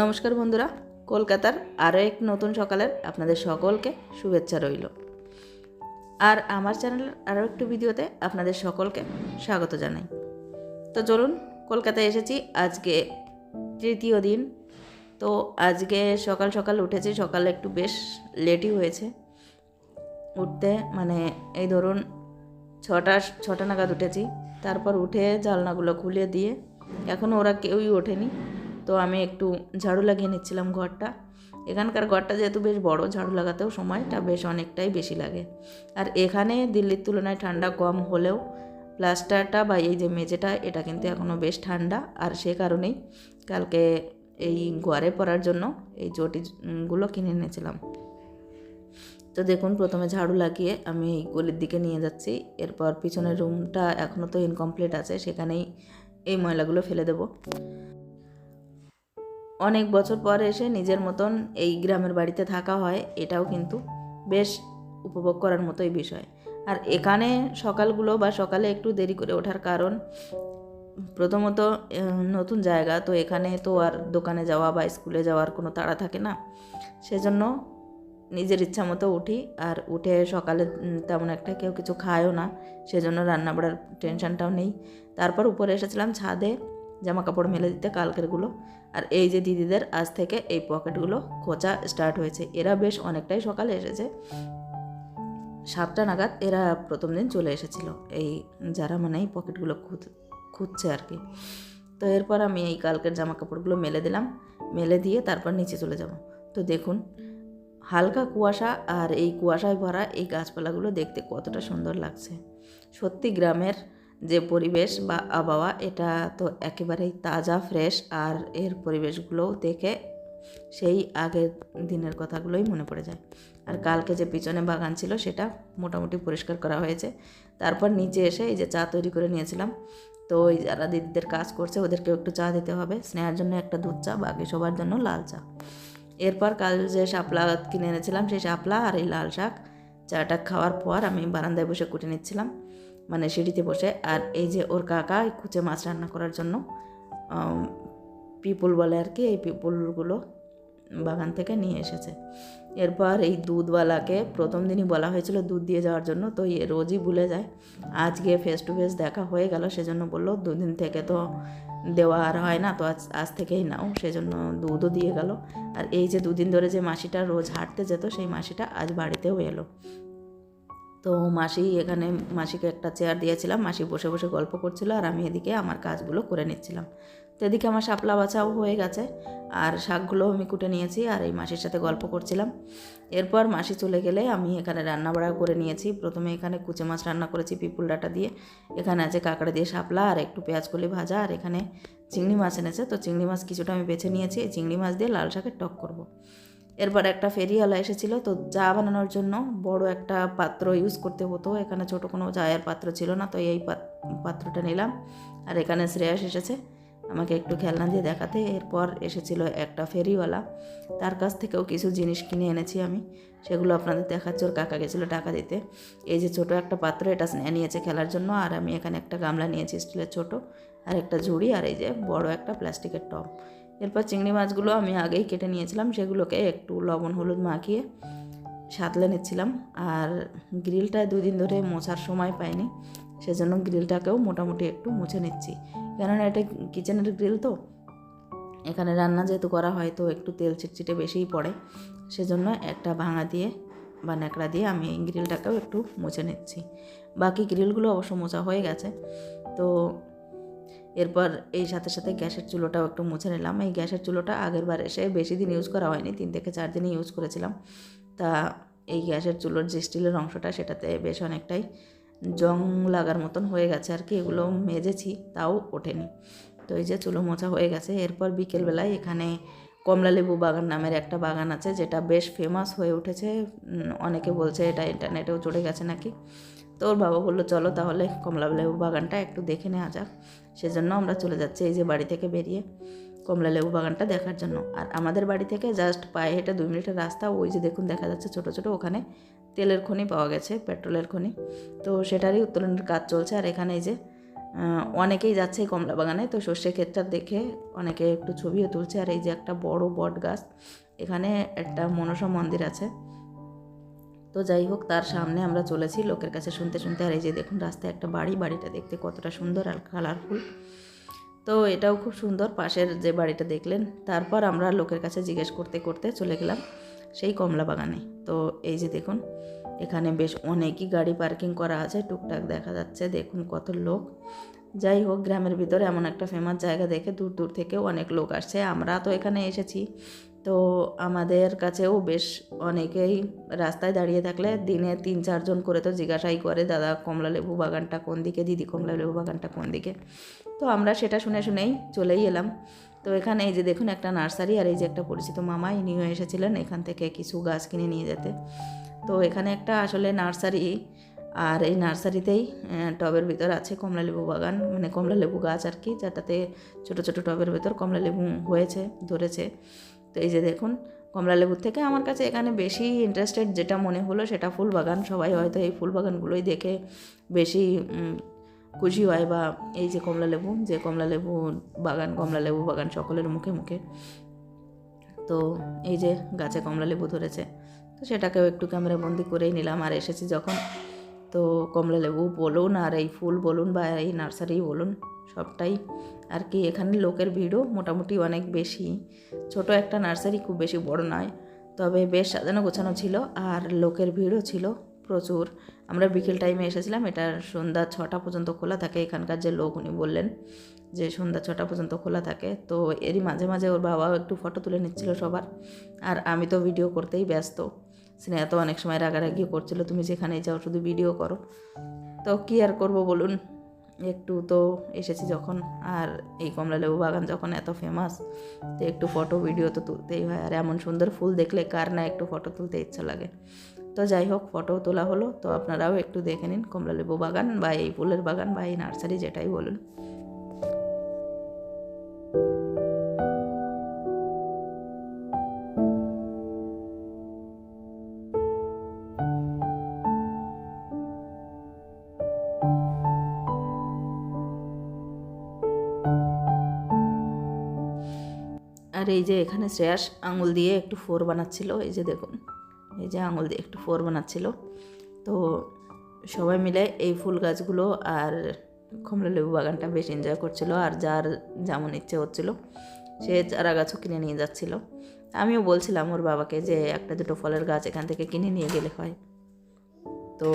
নমস্কার বন্ধুরা, কলকাতার আরও এক নতুন সকালের আপনাদের সকলকে শুভেচ্ছা রইল। আর আমার চ্যানেলের আরও একটু ভিডিওতে আপনাদের সকলকে স্বাগত জানাই। তো চলুন, কলকাতায় এসেছি, আজকে তৃতীয় দিন। তো আজকে সকাল সকাল উঠেছি, সকালে একটু বেশ লেটই হয়েছে। উঠতে মানে এই ধরুন ছটা ছটা নাগাদ উঠেছি। তারপর উঠে জানলাগুলো খুলে দিয়ে এখনও ওরা কেউই ওঠেনি। তো আমি একটু ঝাড়ু লাগিয়ে নিচ্ছিলাম ঘরটা। এখানকার ঘরটা যেহেতু বেশ বড়, ঝাড়ু লাগাতেও সময়টা বেশ অনেকটাই বেশি লাগে। আর এখানে দিল্লির তুলনায় ঠান্ডা কম হলেও প্লাস্টারটা বা এই যে মেঝেটা, এটা কিন্তু এখনও বেশ ঠান্ডা। আর সে কারণেই কালকে এই ঘরে পরার জন্য এই চটিগুলো কিনে এনেছিলাম। তো দেখুন, প্রথমে ঝাড়ু লাগিয়ে আমি এই গলির দিকে নিয়ে যাচ্ছি। এরপর পিছনের রুমটা এখনও তো ইনকমপ্লিট আছে, সেখানেই এই ময়লাগুলো ফেলে দেব। অনেক বছর পর এসে নিজের মতন এই গ্রামের বাড়িতে থাকা হয়, এটাও কিন্তু বেশ উপভোগ করার মতোই বিষয়। আর এখানে সকালগুলো বা সকালে একটু দেরি করে ওঠার কারণ, প্রথমত নতুন জায়গা, তো এখানে তো আর দোকানে যাওয়া বা স্কুলে যাওয়ার কোনো তাড়া থাকে না। সেজন্য নিজের ইচ্ছা মতো উঠি, আর উঠে সকালে তেমন একটা কেউ কিছু খায়ও না, সেজন্য রান্না বাড়ার টেনশনটাও নেই। তারপর উপরে এসেছিলাম ছাদে জামা কাপড় মেলে দিতে কালকেরগুলো আর এই যে দিদিদের আজ থেকে এই পকেটগুলো খোঁচা স্টার্ট হয়েছে। এরা বেশ অনেকটাই সকালে এসেছে। সাতটা নাগাদ এরা প্রথম দিন চলে এসেছিল। এই যারা মানে এই পকেটগুলো খুঁজ খুঁজছে আর কি। তো এরপর আমি এই কালকের জামা কাপড়গুলো মেলে দিলাম। মেলে দিয়ে তারপর নিচে চলে যাব। তো দেখুন, হালকা কুয়াশা আর এই কুয়াশায় ভরা এই গাছপালাগুলো দেখতে কতটা সুন্দর লাগছে। সত্যি গ্রামের যে পরিবেশ বা আবহাওয়া, এটা তো একেবারেই তাজা ফ্রেশ আর এর পরিবেশগুলোও দেখে সেই আগের দিনের কথাগুলোই মনে পড়ে যায়। আর কালকে যে পিছনে বাগান ছিল, সেটা মোটামুটি পরিষ্কার করা হয়েছে। তারপর নিচে এসে এই যে চা তৈরি করে নিয়েছিলাম। তো ওই যারা দিদিদের কাজ করছে, ওদেরকেও একটু চা দিতে হবে। স্নেহার জন্য একটা দুধ চা, বাকি সবার জন্য লাল চা। এরপর কাল যে শাপলা কিনে এনেছিলাম, সেই শাপলা আর এই লাল শাক। চাটা খাওয়ার পর আমি বারান্দায় বসে কুটে নিচ্ছিলাম। মানে সিঁড়িতে বসে। আর এই যে ওর কাকা কুচে মাছ রান্না করার জন্য পিপুল বলে আর কি, এই পিপুলগুলো বাগান থেকে নিয়ে এসেছে। এরপর এই দুধওয়ালাকে প্রথম দিনই বলা হয়েছিল দুধ দিয়ে যাওয়ার জন্য, তো রোজই ভুলে যায়। আজকে ফেস টু ফেস দেখা হয়ে গেল, সেজন্য বলল দুদিন থেকে তো দেওয়া আর হয় না, তো আজ আজ থেকেই নাও, সেজন্য দুধও দিয়ে গেল। আর এই যে দুদিন ধরে যে মাসিটা রোজ হাঁটতে যেত, সেই মাসিটা আজ বাড়িতেও এলো। তো মাসি এখানে মাসিকে একটা চেয়ার দিয়েছিলাম। মাসি বসে বসে গল্প করছিল আর আমি এদিকে আমার কাজগুলো করে নিচ্ছিলাম। তো এদিকে আমার শাপলা বাছাও হয়ে গেছে আর শাকগুলো আমি কুটে নিয়েছি আর এই মাসির সাথে গল্প করছিলাম। এরপর মাসি চলে গেলে আমি এখানে রান্না বাড়া করে নিয়েছি। প্রথমে এখানে কুচে মাছ রান্না করেছি পিপুল ডাটা দিয়ে। এখানে আছে কাঁকড়া দিয়ে শাপলা আর একটু পেঁয়াজ কলি ভাজা আর এখানে চিংড়ি মাছ এনেছে। তো চিংড়ি মাছ কিছুটা আমি বেছে নিয়েছি। চিংড়ি মাছ দিয়ে লাল শাকের টক করব। এরপর একটা ফেরিওয়ালা এসেছিল, তো চা বানানোর জন্য বড় একটা পাত্র ইউজ করতে হতো। এখানে ছোট কোনো চায়ের পাত্র ছিল না, তো এই পাত- পাত্রটা নিলাম। আর এখানে শ্রেয়াস এসেছে, আমাকে একটু খেলনা দিয়ে দেখাতে। এরপর এসেছিল একটা ফেরিওয়ালা। তার কাছ থেকেও কিছু জিনিস কিনে এনেছি আমি। সেগুলো আপনাদের দেখাচ্ছি, ওর কাকা গেছিল টাকা দিতে। এই যে ছোট একটা পাত্র, এটা নিয়েছে খেলার জন্য। আর আমি এখানে একটা গামলা নিয়েছি, স্টিলের ছোট। আর একটা ঝুড়ি, আর এই যে বড় একটা প্লাস্টিকের টব। এরপর চিংড়ি মাছগুলো আমি আগেই কেটে নিয়েছিলাম, সেগুলোকে একটু লবণ, হলুদ মাখিয়ে সাতলে নিচ্ছিলাম। আর গ্রিলটা দুদিন ধরে মোছার সময় পাইনি, সেজন্য গ্রিলটাকেও মোটামুটি একটু মুছে নিচ্ছি। কেননা এটা কিচেনের গ্রিল তো, এখানে রান্না যেহেতু করা হয় তো একটু তেল চিটচিটে বেশিই পড়ে, সেজন্য একটা ভাঙা দিয়ে বা ন্যাকড়া দিয়ে আমি গ্রিলটাকেও একটু মুছে নিচ্ছি। বাকি গ্রিলগুলো অবশ্য মোছা হয়ে গেছে, তো এরপর এই সাথে সাথে গ্যাসের চুলোটাও একটু মুছে নিলাম। এই গ্যাসের চুলোটা আগের বার এসে বেশি দিন ইউজ করা হয়নি, তিন থেকে চার দিনই ইউজ করেছিলাম। তা এই গ্যাসের চুলোর যে স্টিলের অংশটা, সেটাতে বেশ অনেকটাই জং লাগার মতন হয়ে গেছে আর কি, এগুলো মেজেছি, তাও ওঠেনি। তো এই যে চুলো মোছা হয়ে গেছে, এরপর বিকেলবেলায় এখানে কমলালেবু বাগান নামের একটা বাগান আছে, যেটা বেশ ফেমাস হয়ে উঠেছে। অনেকে বলছে এটা ইন্টারনেটেও চড়ে গেছে নাকি। তো ওর বাবা বলল, চলো তাহলে কমলালেবু বাগানটা একটু দেখে নেওয়া যাক। সেজন্য আমরা চলে যাচ্ছি এই যে বাড়ি থেকে বেরিয়ে কমলা লেবু বাগানটা দেখার জন্য। আর আমাদের বাড়ি থেকে জাস্ট পায়ে হেঁটে দুই মিনিটের রাস্তা, ওই যে দেখুন দেখা যাচ্ছে ছোট ছোট, ওখানে তেলের খনি পাওয়া গেছে, পেট্রোলের খনি। তো সেটারই উত্তোলনের কাজ চলছে। আর এখানে এই যে অনেকেই যাচ্ছে এই কমলা বাগানে। তো সর্ষে ক্ষেতটা দেখে অনেকে একটু ছবিও তুলছে। আর এই যে একটা বড় বট গাছ এখানে একটা মনসা মন্দির আছে। তো যাই হোক, তার সামনে আমরা চলেছি লোকের কাছে শুনতে শুনতে। আর এই যে দেখুন, রাস্তায় একটা বাড়ি, বাড়িটা দেখতে কতটা সুন্দর আর কালারফুল তো এটাও খুব সুন্দর, পাশের যে বাড়িটা দেখলেন। তারপর আমরা লোকের কাছে জিজ্ঞেস করতে করতে চলে গেলাম সেই কমলা বাগানে। তো এই যে দেখুন, এখানে বেশ অনেকই গাড়ি পার্কিং করা আছে, টুকটাক দেখা যাচ্ছে। দেখুন কত লোক। যাই হোক, গ্রামের ভিতরে এমন একটা ফেমাস জায়গা দেখে দূর দূর থেকেও অনেক লোক আসছে। আমরা তো এখানে এসেছি। তো আমাদের কাছেও বেশ অনেকেই রাস্তায় দাঁড়িয়ে থাকলে দিনে তিন চারজন করে তো জিজ্ঞাসাই করে, দাদা, কমলা লেবু বাগানটা কোন দিকে? দিদি, কমলা লেবু বাগানটা কোন দিকে? তো আমরা সেটা শুনে শুনেই চলেই এলাম। তো এখানে এই যে দেখুন, একটা নার্সারি আর এই যে একটা পরিচিত মামা, ইনিও এসেছিলেন এখান থেকে কিছু গাছ কিনে নিয়ে যেতে। তো এখানে একটা আসলে নার্সারি আর এই নার্সারিতেই টবের ভিতর আছে কমলা লেবু বাগান মানে কমলা লেবু গাছ আর কি, যেটাতে ছোটো ছোটো টবের ভিতর কমলা লেবু হয়েছে, ধরেছে। তো এই যে দেখুন কমলা লেবুর থেকে আমার কাছে এখানে বেশি ইন্টারেস্টেড যেটা মনে হলো সেটা ফুল বাগান। সবাই হয়তো এই ফুল বাগানগুলোই দেখে বেশি খুশি হয় বা এই যে কমলা লেবু যে কমলা লেবু বাগান কমলা লেবু বাগান সকলের মুখে মুখে। তো এই যে গাছে কমলা লেবু ধরেছে, তো সেটাকেও একটু ক্যামেরাবন্দি করেই নিলাম। আর এসেছি যখন তো কমলা লেবু বলুন আর এই ফুল বলুন বা এই নার্সারি বলুন, সবটাই। আর কি, এখানে লোকের ভিড়ও মোটামুটি অনেক বেশি। ছোট একটা নার্সারি খুব বেশি বড় নয়, তবে বেশ সাজানো গোছানো ছিল আর লোকের ভিড়ও ছিল প্রচুর। আমরা বিকেল টাইমে এসেছিলাম, এটা সন্ধ্যা ছটা পর্যন্ত খোলা থাকে, এখানকার যে লোক উনি বললেন যে সন্ধ্যা ছটা পর্যন্ত খোলা থাকে। তো এরই মাঝে মাঝে ওর বাবাও একটু ফটো তুলে নিচ্ছিল সবার, আর আমি তো ভিডিও করতেই ব্যস্ত। স্নেহা তো অনেক সময় রাগারাগিও করছিল, তুমি যেখানে যাও শুধু ভিডিও করো। তো কী আর করব বলুন? একটু তো এসেছি যখন, আর এই কমলা লেবু বাগান যখন এত ফেমাস তো একটু ফটো ভিডিও তো তুলতেই হয়। আর এমন সুন্দর ফুল দেখলে কার না একটু ফটো তুলতে ইচ্ছা লাগে। তো যাই হোক ফটো তোলা হলো, তো আপনারাও একটু দেখে নিন কমলা লেবু বাগান বা এই ফুলের বাগান বা এই নার্সারি যেটাই বলুন। এই যে এখানে শ্রেয়াস আঙুল দিয়ে একটু ফোর বানাচ্ছিল, এই যে দেখুন, এই যে আঙুল দিয়ে একটু ফোর বানাচ্ছিল। তো সবাই মিলে এই ফুল গাছগুলো আর কমলা লেবু বাগানটা বেশ এনজয় করছিল আর যার যেমন ইচ্ছে হচ্ছিল, সে চারা গাছও কিনে নিয়ে যাচ্ছিল। আমিও বলছিলাম ওর বাবাকে যে একটা দুটো ফলের গাছ এখান থেকে কিনে নিয়ে গেলে হয়। তো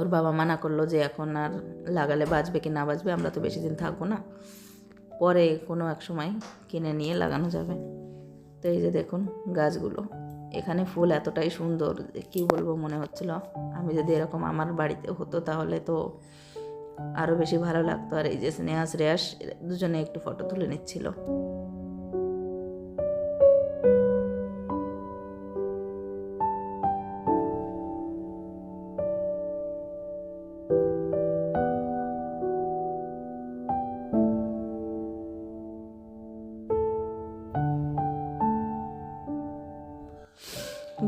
ওর বাবা মানা করল যে এখন আর লাগালে বাঁচবে কি না বাঁচবে, আমরা তো বেশি দিন থাকব না। পরে কোনো এক সময় কিনে নিয়ে লাগানো যাবে। তো এই যে দেখুন গাছগুলো, এখানে ফুল এতটাই সুন্দর কি বলব মনে হচ্ছিল। আমি যদি এরকম আমার বাড়িতে হতো তাহলে তো আরও বেশি ভালো লাগতো। আর এই যে স্নেহা, শ্রেয়াস দুজনে একটু ফটো তুলে নিচ্ছিল।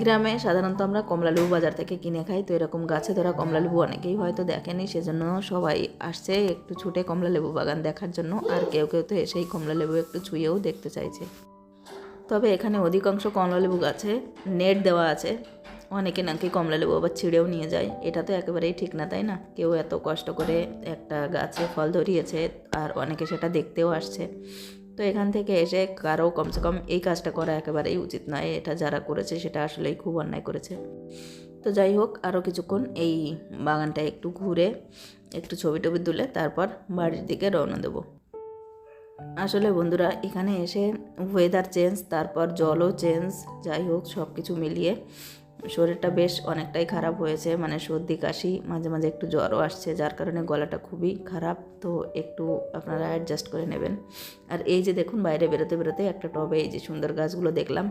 গ্রামে সাধারণত আমরা কমলালেবু বাজার থেকে কিনে খাই, তো এরকম গাছে ধরা কমলালেবু অনেকেই হয়তো দেখেনি, সেজন্য সবাই আসছে একটু ছুটে কমলালেবু বাগান দেখার জন্য, আর কেউ কেউ তো এসেই কমলালেবু একটু ছুঁয়েও দেখতে চাইছে। তবে এখানে অধিকাংশ কমলালেবু গাছে নেট দেওয়া আছে, অনেকে নাকি কমলালেবু আবার ছিঁড়েও নিয়ে যায়, এটা তো একেবারেই ঠিক না, তাই না? কেউ এত কষ্ট করে একটা গাছে ফল ধরিয়েছে, আর অনেকে সেটা দেখতেও আসছে। তো এখান থেকে এসে কারও কমসে কম এই কাজটা করা একেবারেই উচিত নয়। এটা যারা করেছে সেটা আসলেই খুব অন্যায় করেছে। তো যাই হোক আরও কিছুক্ষণ এই বাগানটা একটু ঘুরে একটু ছবি টবি তুলে তারপর বাড়ির দিকে রওনা দেবো। আসলে বন্ধুরা, এখানে এসে ওয়েদার চেঞ্জ তারপর জলও চেঞ্জ যাই হোক সব কিছু মিলিয়ে শরীরটা বেশ অনেকটাই খারাপ হয়েছে মানে সর্দি, কাশি, মাঝে মাঝে একটু জ্বরও আসছে, যার কারণে গলাটা খুবই খারাপ। তো একটু আপনারা অ্যাডজাস্ট করে নেবেন। আর এই যে দেখুন, বাইরে বেরোতে বেরোতে একটা টবে এই যে সুন্দর গাছগুলো দেখলাম,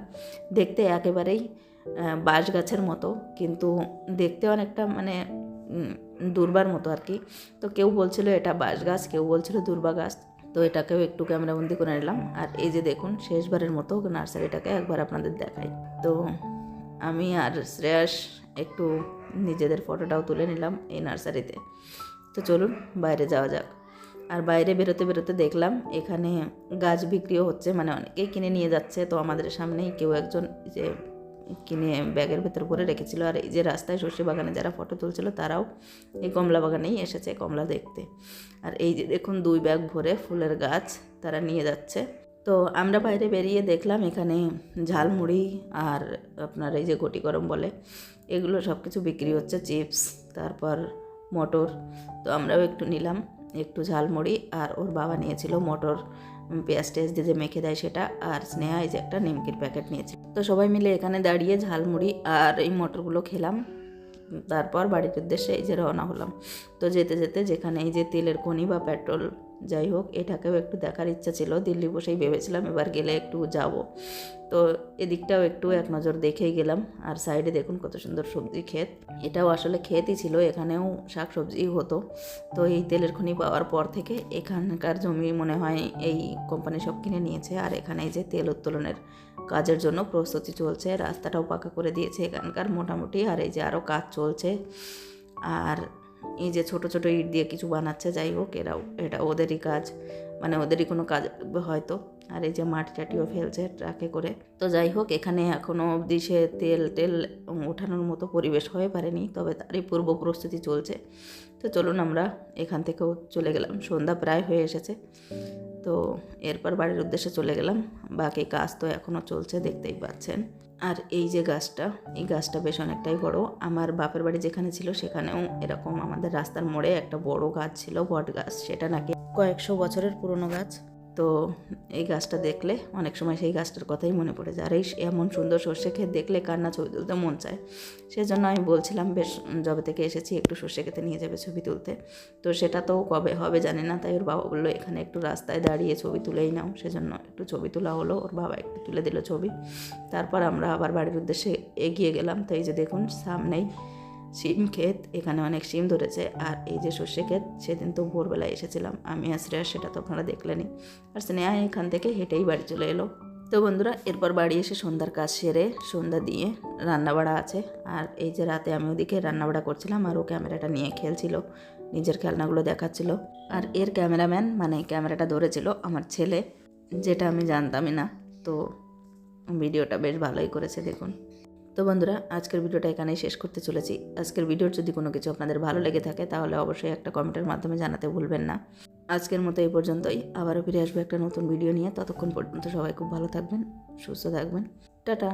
দেখতে একেবারেই বাঁশ গাছের মতো, কিন্তু দেখতে অনেকটা মানে দুর্বার মতো আর কি। তো কেউ বলছিল এটা বাঁশ গাছ কেউ বলছিল দুর্বা গাছ, তো এটাকেও একটু ক্যামেরাবন্দি করে নিলাম। আর এই যে দেখুন, শেষবারের মতো নার্সারিটাকে একবার আপনাদের দেখাই। তো আমি আর শ্রেয়াস একটু নিজেদের ফটোটাও তুলে নিলাম এই নার্সারিতে। তো চলুন বাইরে যাওয়া যাক। আর বাইরে বেরোতে বেরোতে দেখলাম এখানে গাছ বিক্রিও হচ্ছে মানে অনেকেই কিনে নিয়ে যাচ্ছে। তো আমাদের সামনেই কেউ একজন যে কিনে ব্যাগের ভেতর করে রেখেছিল। আর এই যে রাস্তায় সর্ষে বাগানে যারা ফটো তুলছিল, তারাও এই কমলা বাগানেই এসেছে কমলা দেখতে। আর এই যে দেখুন, দুই ব্যাগ ভরে ফুলের গাছ তারা নিয়ে যাচ্ছে। তো আমরা বাইরে বেরিয়ে দেখলাম এখানে ঝালমুড়ি আর আপনার এই যে গটি গরম বলে, এগুলো সব কিছু বিক্রি হচ্ছে, চিপস, তারপর মটর। তো আমরাও একটু নিলাম, একটু ঝালমুড়ি আর ওর বাবা নিয়েছিল মটর পেঁয়াজ টেয়াজ দিয়ে যে মেখে দেয় সেটা, আর স্নেহা এই যে একটা নিমকির প্যাকেট নিয়েছে। তো সবাই মিলে এখানে দাঁড়িয়ে ঝালমুড়ি আর এই মটরগুলো খেলাম, তারপর বাড়ির উদ্দেশ্যে এই যে রওনা হলাম। তো যেতে যেতে যেখানে এই যে তেলের খনি বা পেট্রোল যাই হোক, এটাকেও একটু দেখার ইচ্ছা ছিল। দিল্লি বসেই ভেবেছিলাম এবার গেলে একটু যাব। তো এদিকটাও একটু এক নজর দেখেই গেলাম। আর সাইডে দেখুন কত সুন্দর সবজি ক্ষেত। এটাও আসলে ক্ষেতই ছিল, এখানেও শাক সবজি হতো। তো এই তেলের খনি পাওয়ার পর থেকে এখানকার জমি মনে হয় এই কোম্পানি সব কিনে নিয়েছে। আর এখানে যে তেল উত্তোলনের কাজের জন্য প্রস্তুতি চলছে, রাস্তাটাও পাকা করে দিয়েছে এখানকার মোটামুটি। আর এই যে আরও কাজ চলছে। আর এই যে ছোট ছোট ইট দিয়ে কিছু বানাচ্ছে, যাই হোক এরাও এটা ওদেরই কাজ। মানে ওদেরই কোনো কাজ হয়তো। আর এই যে মাটি টাটিও ফেলছে ট্রাকে করে। তো যাই হোক, এখানে এখনও অবধি সে তেল টেল ওঠানোর মতো পরিবেশ হয়ে পারেনি, তবে তারই পূর্ব প্রস্তুতি চলছে। তো চলুন আমরা এখান থেকেও চলে গেলাম। সন্ধ্যা প্রায় হয়ে এসেছে। তো এরপর বাড়ির উদ্দেশ্যে চলে গেলাম। বাকি কাজ তো এখনও চলছে, দেখতেই পাচ্ছেন। আর এই যে গাছটা, এই গাছটা বেশ অনেকটাই বড়। আমার বাপের বাড়ি যেখানে ছিল সেখানেও এরকম আমাদের রাস্তার মোড়ে একটা বড় গাছ ছিল, বট গাছ। সেটা নাকি কয়েকশো বছরের পুরনো গাছ। তো এই গাছটা দেখলে অনেক সময় সেই গাছটার কথাই মনে পড়ে যায়। আর এই এমন সুন্দর সর্ষে ক্ষেত দেখলে কান্না ছবি তুলতে মন চায়। সেজন্য আমি বলছিলাম, বেশ, যবে থেকে এসেছি, একটু সর্ষে খেতে নিয়ে যাবে ছবি তুলতে। তো সেটা তো কবে হবে জানি না, তাই ওর বাবা বলল, এখানে একটু রাস্তায় দাঁড়িয়ে ছবি তুলেই নাও। সেজন্য একটু ছবি তোলা হলো, ওর বাবা একটু তুলে দিল ছবি। তারপর আমরা আবার বাড়ির উদ্দেশ্যে এগিয়ে গেলাম। তাই যে দেখুন, সামনেই শিম ক্ষেত, এখানে অনেক শিম ধরেছে। আর এই যে সর্ষে ক্ষেত, সেদিন তো ভোরবেলায় এসেছিলাম। আমি আর শ্রেয়া, সেটা তো আপনারা দেখলেনই। আর স্নেহা এখান থেকে হেঁটেই বাড়ি চলে এলো। তো বন্ধুরা, এরপর বাড়ি এসে সন্ধ্যার কাজ সেরে সন্ধ্যা দিয়ে রান্নাবাড়া আছে। আর এই যে রাতে আমি ওদিকে রান্নাবাড়া করছিলাম আর ও ক্যামেরাটা নিয়ে খেলছিল, নিজের খেলনাগুলো দেখাচ্ছিল। আর এর ক্যামেরাম্যান মানে ক্যামেরাটা ধরেছিল আমার ছেলে, যেটা আমি জানতামই না। তো ভিডিওটা বেশ ভালোই করেছে, দেখুন। তো বন্ধুরা, আজকের ভিডিওটা এখানেই শেষ করতে চলেছি। আজকের ভিডিওর যদি কোনো কিছু আপনাদের ভালো লেগে থাকে, তাহলে অবশ্যই একটা কমেন্টের মাধ্যমে জানাতে ভুলবেন না। আজকের মতো এই পর্যন্তই। আবারও ফিরে আসব একটা নতুন ভিডিও নিয়ে। ততক্ষণ পর্যন্ত সবাই খুব ভালো থাকবেন, সুস্থ থাকবেন। টাটা!